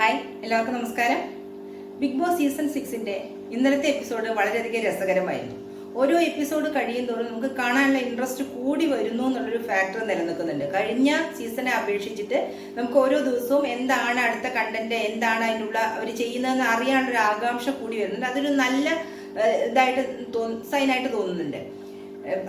Hi എല്ലാവർക്കും നമസ്കാരം. Big boss season സിക്സിന്റെ ഇന്നലത്തെ എപ്പിസോഡ് വളരെയധികം രസകരമായിരുന്നു. ഓരോ എപ്പിസോഡ് കഴിയും തോറും നമുക്ക് കാണാനുള്ള ഇൻട്രസ്റ്റ് കൂടി വരുന്നു എന്നുള്ളൊരു ഫാക്ടർ നിലനിൽക്കുന്നുണ്ട്. കഴിഞ്ഞ സീസണെ അപേക്ഷിച്ചിട്ട് നമുക്ക് ഓരോ ദിവസവും എന്താണ് അടുത്ത കണ്ടന്റ് എന്താണ് അതിനുള്ള അവർ ചെയ്യുന്നതെന്ന് അറിയാനുള്ള ഒരു ആകാംക്ഷ കൂടി വരുന്നുണ്ട്. അതൊരു നല്ല ഇതായിട്ട് തോന്നു സൈനായിട്ട് തോന്നുന്നുണ്ട്.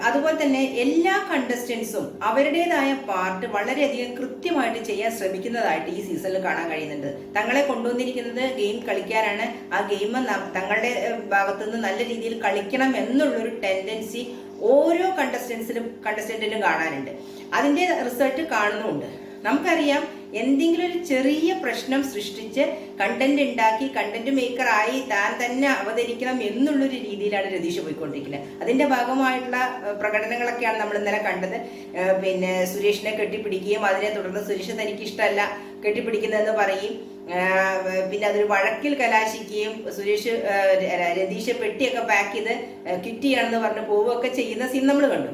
അതുപോലെ തന്നെ എല്ലാ കണ്ടസ്റ്റൻസും അവരുടേതായ പാർട്ട് വളരെയധികം കൃത്യമായിട്ട് ചെയ്യാൻ ശ്രമിക്കുന്നതായിട്ട് ഈ സീസണിൽ കാണാൻ കഴിയുന്നുണ്ട്. തങ്ങളെ കൊണ്ടുവന്നിരിക്കുന്നത് ഗെയിം കളിക്കാനാണ്. ആ ഗെയിം തങ്ങളുടെ ഭാഗത്തു ഭാഗത്തുനിന്ന് നല്ല രീതിയിൽ കളിക്കണം എന്നുള്ളൊരു ടെൻഡൻസി ഓരോ കണ്ടസ്റ്റൻസിലും കണ്ടസ്റ്റന്റിലും കാണാനുണ്ട്. അതിന്റെ റിസൾട്ട് കാണുന്നുമുണ്ട്. നമുക്കറിയാം എന്തെങ്കിലും ഒരു ചെറിയ പ്രശ്നം സൃഷ്ടിച്ച് കണ്ടന്റ് ഉണ്ടാക്കി കണ്ടന്റ് മേക്കർ ആയി താൻ തന്നെ അവതരിക്കണം എന്നുള്ളൊരു രീതിയിലാണ് രതീഷ് പോയിക്കൊണ്ടിരിക്കുന്നത്. അതിന്റെ ഭാഗമായിട്ടുള്ള പ്രകടനങ്ങളൊക്കെയാണ് നമ്മൾ ഇന്നലെ കണ്ടത്. പിന്നെ സുരേഷിനെ കെട്ടിപ്പിടിക്കുകയും അതിനെ തുടർന്ന് സുരേഷ് തനിക്ക് ഇഷ്ടമല്ല കെട്ടിപ്പിടിക്കുന്നതെന്ന് പറയും. പിന്നെ അതൊരു വഴക്കിൽ കലാശിക്കുകയും സുരേഷ് രതീഷ് പെട്ടിയൊക്കെ പാക്ക് ചെയ്ത് കിറ്റ് ചെയ്യണമെന്ന് പറഞ്ഞ് പോവുകയൊക്കെ ചെയ്യുന്ന സീൻ നമ്മൾ കണ്ടു.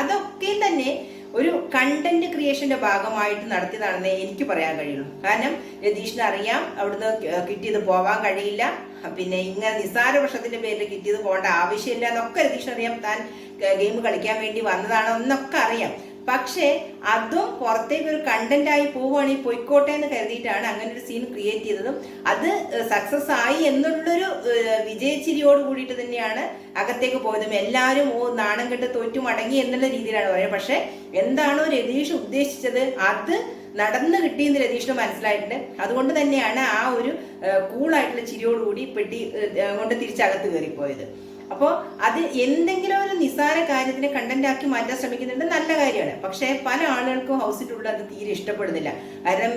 അതൊക്കെ തന്നെ ഒരു കണ്ടന്റ് ക്രിയേഷന്റെ ഭാഗമായിട്ട് നടത്തിയതാണെന്നേ എനിക്ക് പറയാൻ കഴിയുള്ളൂ. കാരണം രതീഷിന് അറിയാം അവിടുന്ന് കിട്ടിയത് പോവാൻ കഴിയില്ല. പിന്നെ ഇങ്ങനെ നിസ്സാര വർഷത്തിന്റെ പേരിൽ കിട്ടിയത് പോകേണ്ട ആവശ്യമില്ല എന്നൊക്കെ രതീഷിന് അറിയാം. താൻ ഗെയിം കളിക്കാൻ വേണ്ടി വന്നതാണോ എന്നൊക്കെ അറിയാം. പക്ഷേ അതും പുറത്തേക്ക് ഒരു കണ്ടന്റ് ആയി പോവുകയാണെങ്കിൽ പൊയ്ക്കോട്ടെ എന്ന് കരുതിയിട്ടാണ് അങ്ങനെ ഒരു സീൻ ക്രിയേറ്റ് ചെയ്തതും. അത് സക്സസ് ആയി എന്നുള്ളൊരു വിജയച്ചിരിയോട് കൂടിയിട്ട് തന്നെയാണ് അകത്തേക്ക് പോയതും. എല്ലാവരും ഓ നാണം കെട്ട് തോറ്റു മടങ്ങി എന്നുള്ള രീതിയിലാണ് പറയുന്നത് പക്ഷെ എന്താണോ രതീഷ് ഉദ്ദേശിച്ചത്? അത് നടന്നു കിട്ടിയെന്ന് രതീഷിന് മനസ്സിലായിട്ടുണ്ട്. അതുകൊണ്ട് തന്നെയാണ് ആ ഒരു കൂളായിട്ടുള്ള ചിരിയോടുകൂടി പെട്ടി കൊണ്ട് തിരിച്ചകത്ത് കയറിപ്പോയത്. അപ്പോൾ അത് എന്തെങ്കിലും ഒരു നിസാര കാര്യത്തിനെ കണ്ടന്റ് ആക്കി മാറ്റാൻ ശ്രമിക്കുന്നുണ്ട് നല്ല കാര്യമാണ്. പക്ഷേ പല ആളുകൾക്കും ഹൗസിലുള്ള അത് തീരെ ഇഷ്ടപ്പെടുന്നില്ല. കാരണം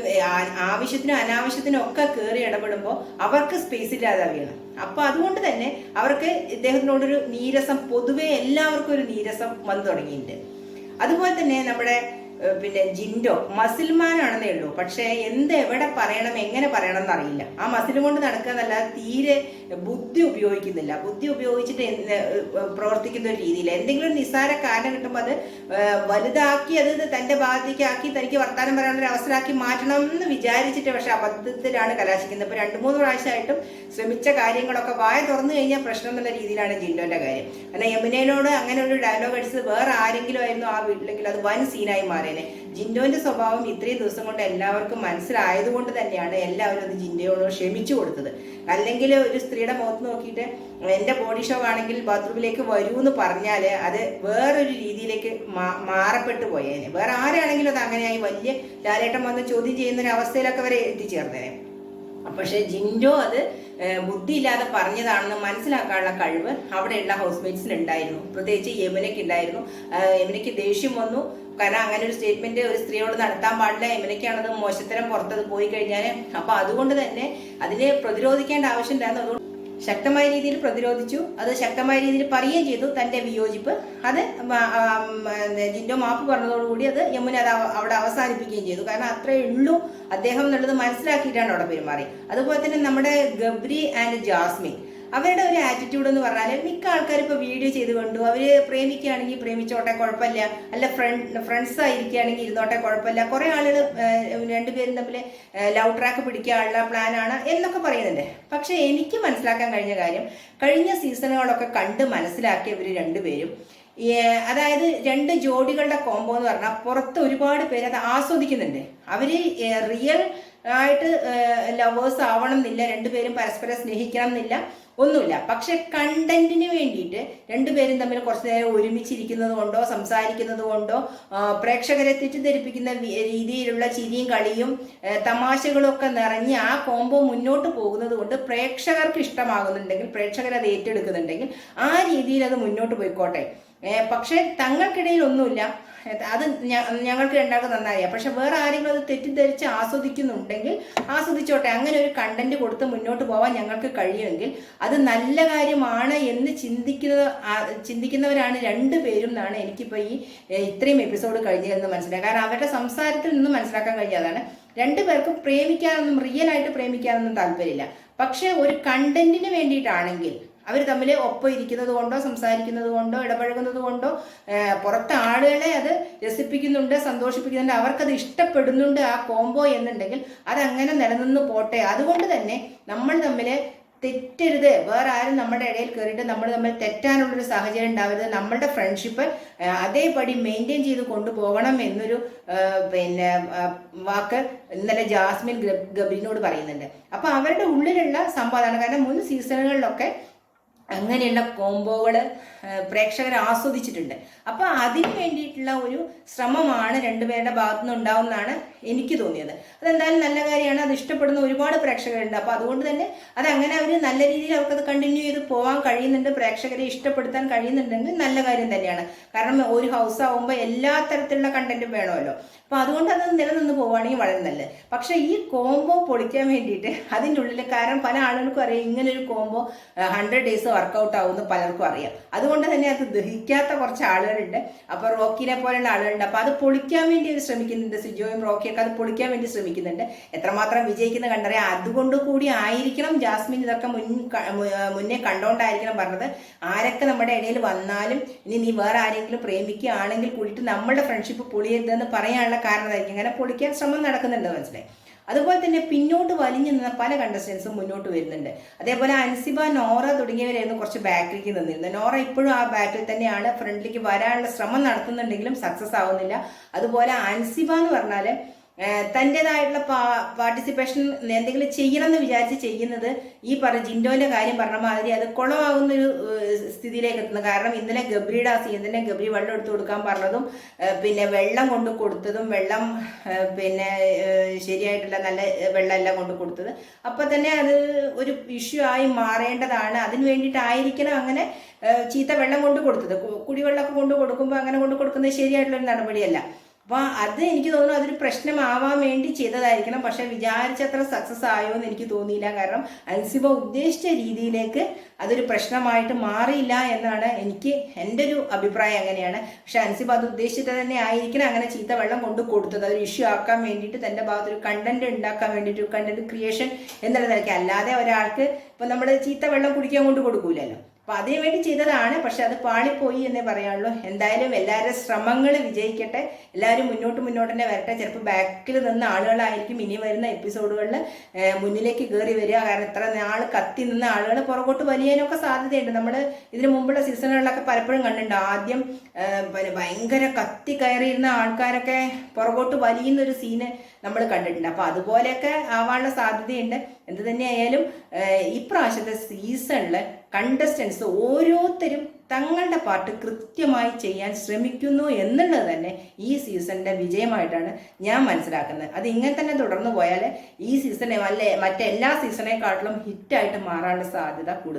ആവശ്യത്തിനും അനാവശ്യത്തിനും ഒക്കെ കയറി ഇടപെടുമ്പോൾ അവർക്ക് സ്പേസ് ഇല്ലാതാവുകയാണ് അപ്പൊ അതുകൊണ്ട് തന്നെ അവർക്ക് ഇദ്ദേഹത്തിനോടൊരു നീരസം പൊതുവെ എല്ലാവർക്കും ഒരു നീരസം വന്നു തുടങ്ങിയിട്ടുണ്ട്. അതുപോലെ തന്നെ നമ്മുടെ പിന്നെ ജിൻഡോ മസിൽമാനാണെന്നേ ഉള്ളൂ. പക്ഷേ എന്ത് എവിടെ പറയണം എങ്ങനെ പറയണം എന്നറിയില്ല. ആ മസിൽ കൊണ്ട് നടക്കുക എന്നല്ല തീരെ ബുദ്ധി ഉപയോഗിക്കുന്നില്ല. ബുദ്ധി ഉപയോഗിച്ചിട്ട് പ്രവർത്തിക്കുന്ന ഒരു രീതിയിൽ എന്തെങ്കിലും നിസ്സാര കാരണം കിട്ടുമ്പോൾ അത് വലുതാക്കി അത് തന്റെ ഭാഗത്തേക്ക് ആക്കി തനിക്ക് വർത്താനം പറയാനുള്ള ഒരു അവസരമാക്കി മാറ്റണം എന്ന് വിചാരിച്ചിട്ട് പക്ഷെ അബദ്ധത്തിലാണ് കലാശിക്കുന്നത്. ഇപ്പൊ രണ്ടു മൂന്ന് പ്രാവശ്യമായിട്ടും ശ്രമിച്ച കാര്യങ്ങളൊക്കെ വായ തുറന്നു കഴിഞ്ഞാൽ പ്രശ്നം എന്നുള്ള രീതിയിലാണ് ജിൻഡോന്റെ കാര്യം. കാരണം യമുനയിലോട് അങ്ങനെ ഒരു ഡയലോഗ് അടിച്ചത് വേറെ ആരെങ്കിലും ആയിരുന്നു ആ വീട്ടിലെങ്കിൽ അത് വൻ സീനായി മാറിയേനെ ജിൻഡോന്റെ സ്വഭാവം ഇത്രയും ദിവസം കൊണ്ട് എല്ലാവർക്കും മനസ്സിലായതുകൊണ്ട് തന്നെയാണ് എല്ലാവരും അത് ജിൻഡോയോട് ക്ഷമിച്ചു കൊടുത്തത്. അല്ലെങ്കിൽ ഒരു സ്ത്രീയുടെ മുഖത്ത് നോക്കിയിട്ട് എന്റെ ബോഡി ഷോ ആണെങ്കിൽ ബാത്റൂമിലേക്ക് വരൂ എന്ന് പറഞ്ഞാൽ അത് വേറൊരു രീതിയിലേക്ക് മാറപ്പെട്ടു പോയേനെ. വേറെ ആരാണെങ്കിലും അത് അങ്ങനെയായി വലിയ ലാലേട്ടൻ വന്ന് ചോദ്യം ചെയ്യുന്ന ഒരു അവസ്ഥയിലൊക്കെ വരെ എത്തിച്ചേർന്നേനെ. പക്ഷെ ജിൻഡോ അത് ബുദ്ധിയില്ലാതെ പറഞ്ഞതാണെന്ന് മനസ്സിലാക്കാനുള്ള കഴിവ് അവിടെയുള്ള ഹൗസ് മേറ്റ്സിന് ഉണ്ടായിരുന്നു. പ്രത്യേകിച്ച് യമുനയ്ക്ക് ഉണ്ടായിരുന്നു. യമുനയ്ക്ക് ദേഷ്യം വന്നു. കാരണം അങ്ങനെ ഒരു സ്റ്റേറ്റ്മെന്റ് ഒരു സ്ത്രീയോട് നടത്താൻ പാടില്ല എമിനൊക്കെയാണത് മോശത്തരം പുറത്തത് പോയി കഴിഞ്ഞാൽ അപ്പൊ അതുകൊണ്ട് തന്നെ അതിനെ പ്രതിരോധിക്കേണ്ട ആവശ്യമില്ലായിരുന്നു അതുകൊണ്ട് ശക്തമായ രീതിയിൽ പ്രതിരോധിച്ചു. അത് ശക്തമായ രീതിയിൽ പറയുകയും ചെയ്തു. തന്റെ വിയോജിപ്പ് അത് ജിൻഡോ മാപ്പ് പറഞ്ഞതോടുകൂടി അത് യമുന അത് അവ- അവിടെ അവസാനിപ്പിക്കുകയും ചെയ്തു. കാരണം അത്രേ ഉള്ളൂ അദ്ദേഹം എന്നുള്ളത് മനസ്സിലാക്കിയിട്ടാണ് അവിടെ പെരുമാറി അതുപോലെ തന്നെ നമ്മുടെ ഗബ്രി ആൻഡ് ജാസ്മിൻ. അവരുടെ ഒരു ആറ്റിറ്റ്യൂഡ് എന്ന് പറഞ്ഞാൽ മിക്ക ആൾക്കാരും ഇപ്പോൾ വീഡിയോ ചെയ്ത് കണ്ടു. അവർ പ്രേമിക്കുകയാണെങ്കിൽ പ്രേമിച്ചോട്ടെ കുഴപ്പമില്ല. അല്ല ഫ്രണ്ട് ഫ്രണ്ട്സ് ആയിരിക്കുകയാണെങ്കിൽ ഇരുന്നോട്ടെ കുഴപ്പമില്ല. കുറേ ആളുകൾ രണ്ടുപേരും തമ്മിൽ ലവ് ട്രാക്ക് പിടിക്കാനുള്ള പ്ലാനാണ് എന്നൊക്കെ പറയുന്നുണ്ട്. പക്ഷെ എനിക്ക് മനസ്സിലാക്കാൻ കഴിഞ്ഞ കാര്യം കഴിഞ്ഞ സീസണുകളൊക്കെ കണ്ട് മനസ്സിലാക്കിയ ഇവർ രണ്ടുപേരും അതായത് രണ്ട് ജോഡികളുടെ കോംബോ എന്ന് പറഞ്ഞാൽ പുറത്ത് ഒരുപാട് പേര് അത് ആസ്വദിക്കുന്നുണ്ട്. അവർ റിയൽ ആയിട്ട് ലവേഴ്സ് ആവണം എന്നില്ല രണ്ടുപേരും പരസ്പരം സ്നേഹിക്കണം എന്നില്ല ഒന്നുമില്ല. പക്ഷെ കണ്ടന്റിന് വേണ്ടിയിട്ട് രണ്ടുപേരും തമ്മിൽ കുറച്ച് നേരം ഒരുമിച്ചിരിക്കുന്നത് കൊണ്ടോ സംസാരിക്കുന്നത് കൊണ്ടോ പ്രേക്ഷകരെ തെറ്റിദ്ധരിപ്പിക്കുന്ന രീതിയിലുള്ള ചിരിയും കളിയും തമാശകളും ഒക്കെ നിറഞ്ഞ് ആ കോമ്പോ മുന്നോട്ട് പോകുന്നത് കൊണ്ട് പ്രേക്ഷകർക്ക് ഇഷ്ടമാകുന്നുണ്ടെങ്കിൽ പ്രേക്ഷകർ അത് ഏറ്റെടുക്കുന്നുണ്ടെങ്കിൽ ആ രീതിയിൽ അത് മുന്നോട്ട് പോയിക്കോട്ടെ. പക്ഷേ തങ്ങൾക്കിടയിൽ ഒന്നുമില്ല അത് ഞങ്ങൾക്ക് രണ്ടാൾക്കും നന്നായി. പക്ഷെ വേറെ ആരെങ്കിലും അത് തെറ്റിദ്ധരിച്ച് ആസ്വദിക്കുന്നുണ്ടെങ്കിൽ ആസ്വദിച്ചോട്ടെ. അങ്ങനെ ഒരു കണ്ടന്റ് കൊടുത്ത് മുന്നോട്ട് പോകാൻ ഞങ്ങൾക്ക് കഴിയുമെങ്കിൽ അത് നല്ല കാര്യമാണ് എന്ന് ചിന്തിക്കുന്ന ചിന്തിക്കുന്നവരാണ് ചിന്തിക്കുന്നവരാണ് രണ്ടുപേരും എന്നാണ് എനിക്കിപ്പോൾ ഈ ഇത്രയും എപ്പിസോഡ് കഴിഞ്ഞതെന്ന് മനസ്സിലാക്കാം കാരണം അവരുടെ സംസാരത്തിൽ നിന്ന് മനസ്സിലാക്കാൻ കഴിയാതാണ്. രണ്ടു രണ്ടുപേർക്കും പ്രേമിക്കാനൊന്നും റിയൽ ആയിട്ട് പ്രേമിക്കാനൊന്നും താല്പര്യമില്ല. പക്ഷെ ഒരു കണ്ടന്റിന് വേണ്ടിയിട്ടാണെങ്കിൽ അവർ തമ്മിൽ ഒപ്പം ഇരിക്കുന്നത് കൊണ്ടോ സംസാരിക്കുന്നത് കൊണ്ടോ ഇടപഴകുന്നത് കൊണ്ടോ പുറത്തെ ആളുകളെ അത് രസിപ്പിക്കുന്നുണ്ട് സന്തോഷിപ്പിക്കുന്നുണ്ട് അവർക്കത് ഇഷ്ടപ്പെടുന്നുണ്ട് ആ കോംബോ എന്നുണ്ടെങ്കിൽ അതങ്ങനെ നിലനിന്ന് പോട്ടെ. അതുകൊണ്ട് തന്നെ നമ്മൾ തമ്മിൽ തെറ്റരുത്. വേറെ ആരും നമ്മുടെ ഇടയിൽ കയറിയിട്ട് നമ്മൾ തമ്മിൽ തെറ്റാനുള്ളൊരു സാഹചര്യം ഉണ്ടാവരുത്. നമ്മളുടെ ഫ്രണ്ട്ഷിപ്പ് അതേപടി മെയിന്റെയിൻ ചെയ്ത് കൊണ്ടുപോകണം എന്നൊരു പിന്നെ വാക്ക് ഇന്നലെ ജാസ്മിൻ ഗബീനോട് പറയുന്നുണ്ട്. അപ്പോൾ അവരുടെ ഉള്ളിലുള്ള സംവാദമാണ്. കാരണം മുൻ സീസണുകളിലൊക്കെ അങ്ങനെയുള്ള കോംബോകൾ പ്രേക്ഷകർ ആസ്വദിച്ചിട്ടുണ്ട്. അപ്പോൾ അതിന് വേണ്ടിയിട്ടുള്ള ഒരു ശ്രമമാണ് രണ്ടുപേരുടെ ഭാഗത്തു നിന്ന് ഉണ്ടാവുമെന്നാണ് എനിക്ക് തോന്നിയത്. അതെന്തായാലും നല്ല കാര്യമാണ് അത് ഇഷ്ടപ്പെടുന്ന ഒരുപാട് പ്രേക്ഷകരുണ്ട്. അപ്പോൾ അതുകൊണ്ട് തന്നെ അത് അങ്ങനെ അവർ നല്ല രീതിയിൽ അവർക്കത് കണ്ടിന്യൂ ചെയ്ത് പോകാൻ കഴിയുന്നുണ്ട് പ്രേക്ഷകരെ ഇഷ്ടപ്പെടുത്താൻ കഴിയുന്നുണ്ടെങ്കിൽ നല്ല കാര്യം തന്നെയാണ്. കാരണം ഒരു ഹൗസ് ആവുമ്പോൾ എല്ലാ തരത്തിലുള്ള കണ്ടന്റും വേണമല്ലോ. അപ്പോൾ അതുകൊണ്ട് അത് നിലനിന്ന് പോവുകയാണെങ്കിൽ വളരെ നല്ലത്. പക്ഷേ ഈ കോംബോ പൊളിക്കാൻ വേണ്ടിയിട്ട് അതിന്റെ ഉള്ളിൽ കാരണം പല ആളുകൾക്കും അറിയാം ഇങ്ങനെ ഒരു കോംബോ ഹൺഡ്രഡ് ഡേയ്സ് വർക്കൗട്ട് ആവുമെന്ന് പലർക്കും അറിയാം. അതുകൊണ്ട് തന്നെ അത് ദഹിക്കാത്ത കുറച്ച് ആളുകളുണ്ട്. അപ്പോൾ റോക്കിനെ പോലെയുള്ള ആളുകളുണ്ട്. അപ്പോൾ അത് പൊളിക്കാൻ വേണ്ടി അവർ ശ്രമിക്കുന്നുണ്ട്. സിജോയും റോക്കിയൊക്കെ അത് പൊളിക്കാൻ വേണ്ടി ശ്രമിക്കുന്നുണ്ട്. എത്രമാത്രം വിജയിക്കുന്ന കണ്ടറിയാം. അതുകൊണ്ട് കൂടി ആയിരിക്കണം. ജാസ്മിൻ ഇതൊക്കെ മുൻ മുന്നേ കണ്ടോണ്ടായിരിക്കണം പറഞ്ഞത്. ആരൊക്കെ നമ്മുടെ ഇടയിൽ വന്നാലും ഇനി നീ വേറെ ആരെങ്കിലും പ്രേമിക്കുകയാണെങ്കിൽ കൂടിയിട്ട് നമ്മളുടെ ഫ്രണ്ട്ഷിപ്പ് പൊളിയരുതെന്ന് പറയാനുള്ള കാരണമായിരിക്കും. അങ്ങനെ പൊളിക്കാൻ ശ്രമം നടക്കുന്നുണ്ടെന്ന് മനസ്സിലായി. അതുപോലെ തന്നെ പിന്നോട്ട് വലിഞ്ഞു നിന്ന പല കണ്ടസ്റ്റൻസും മുന്നോട്ട് വരുന്നുണ്ട്. അതേപോലെ അൻസിബ നോറ തുടങ്ങിയവരായിരുന്നു കുറച്ച് ബാക്കിലേക്ക് നിന്നിരുന്നത്. നോറ ഇപ്പോഴും ആ ബാക്കിൽ തന്നെയാണ് ഫ്രണ്ടിലേക്ക് വരാനുള്ള ശ്രമം നടത്തുന്നുണ്ടെങ്കിലും സക്സസ് ആവുന്നില്ല. അതുപോലെ അൻസിബ എന്ന് പറഞ്ഞാൽ തന്റെതായിട്ടുള്ള പാ പാർട്ടിസിപ്പേഷൻ എന്തെങ്കിലും ചെയ്യണം എന്ന് വിചാരിച്ച് ചെയ്യുന്നത് ഈ പറഞ്ഞ ജിൻഡോന്റെ കാര്യം പറഞ്ഞ മാതിരി അത് കുളമാകുന്ന ഒരു സ്ഥിതിയിലേക്ക് എത്തുന്നത് കാരണം ഇന്നലെ ഗബ്രിയുടെ ആ സീനിനെ ഗബ്രി വെള്ളം എടുത്തു കൊടുക്കാൻ പറഞ്ഞതും പിന്നെ വെള്ളം കൊണ്ട് കൊടുത്തതും വെള്ളം പിന്നെ ശരിയായിട്ടുള്ള നല്ല വെള്ളമെല്ലാം കൊണ്ട് കൊടുത്തത്. അപ്പം തന്നെ അത് ഒരു ഇഷ്യൂ ആയി മാറേണ്ടതാണ്. അതിന് വേണ്ടിയിട്ടായിരിക്കണം അങ്ങനെ ചീത്ത വെള്ളം കൊണ്ട് കൊടുത്തത്. കുടിവെള്ളമൊക്കെ കൊണ്ട് കൊടുക്കുമ്പോൾ അങ്ങനെ കൊണ്ട് കൊടുക്കുന്നത് ശരിയായിട്ടുള്ള ഒരു നടപടിയല്ല. അപ്പൊ അത് എനിക്ക് തോന്നുന്നു അതൊരു പ്രശ്നമാവാൻ വേണ്ടി ചെയ്തതായിരിക്കണം. പക്ഷെ വിചാരിച്ചത്ര സക്സസ് ആയോ എന്ന് എനിക്ക് തോന്നിയില്ല. കാരണം അൻസിബ ഉദ്ദേശിച്ച രീതിയിലേക്ക് അതൊരു പ്രശ്നമായിട്ട് മാറിയില്ല എന്നാണ് എനിക്ക് എന്റെ ഒരു അഭിപ്രായം അങ്ങനെയാണ്. പക്ഷെ അൻസിബ അത് ഉദ്ദേശിച്ചിട്ട് തന്നെ ആയിരിക്കണം അങ്ങനെ ചീത്ത വെള്ളം കൊണ്ട് കൊടുത്തത്. അതൊരു ഇഷ്യൂ ആക്കാൻ വേണ്ടിയിട്ട് തന്റെ ഭാഗത്തൊരു കണ്ടന്റ് ഉണ്ടാക്കാൻ വേണ്ടിയിട്ട് കണ്ടന്റ് ക്രിയേഷൻ എന്നുള്ള നിലയ്ക്ക്. അല്ലാതെ ഒരാൾക്ക് ഇപ്പം നമ്മൾ ചീത്ത വെള്ളം കുടിക്കാൻ കൊണ്ട് കൊടുക്കൂലല്ലോ. അപ്പൊ അതിനു വേണ്ടി ചെയ്തതാണ്. പക്ഷെ അത് പാളിപ്പോയി എന്നേ പറയാനുള്ളൂ. എന്തായാലും എല്ലാവരുടെ ശ്രമങ്ങൾ വിജയിക്കട്ടെ. എല്ലാവരും മുന്നോട്ട് മുന്നോട്ട് തന്നെ വരട്ടെ. ചിലപ്പോൾ ബാക്കിൽ നിന്ന ആളുകളായിരിക്കും ഇനി വരുന്ന എപ്പിസോഡുകളിൽ മുന്നിലേക്ക് കയറി വരിക. കാരണം ഇത്ര നാൾ കത്തി നിന്ന ആളുകൾ പുറകോട്ട് വലിയാനൊക്കെ സാധ്യതയുണ്ട്. നമ്മൾ ഇതിനു മുമ്പുള്ള സീസണുകളിലൊക്കെ പലപ്പോഴും കണ്ടിട്ടുണ്ട്. ആദ്യം പിന്നെ ഭയങ്കര കത്തി കയറിയിരുന്ന ആൾക്കാരൊക്കെ പുറകോട്ട് വലിയുന്ന ഒരു സീന് നമ്മൾ കണ്ടിട്ടുണ്ട്. അപ്പൊ അതുപോലെയൊക്കെ ആവാനുള്ള സാധ്യതയുണ്ട്. എന്ത് തന്നെയായാലും ഇപ്രാവശ്യത്തെ സീസണിൽ കണ്ടസ്റ്റൻസ് ഓരോരുത്തരും തങ്ങളുടെ പാട്ട് കൃത്യമായി ചെയ്യാൻ ശ്രമിക്കുന്നു എന്നുള്ളത് തന്നെ ഈ സീസണിന്റെ വിജയമായിട്ടാണ് ഞാൻ മനസ്സിലാക്കുന്നത്. അത് ഇങ്ങനെ തന്നെ തുടർന്നു പോയാൽ ഈ സീസണെ അല്ലെ മറ്റെല്ലാ സീസണേക്കാട്ടിലും ഹിറ്റായിട്ട് മാറാനുള്ള സാധ്യത കൂടുതൽ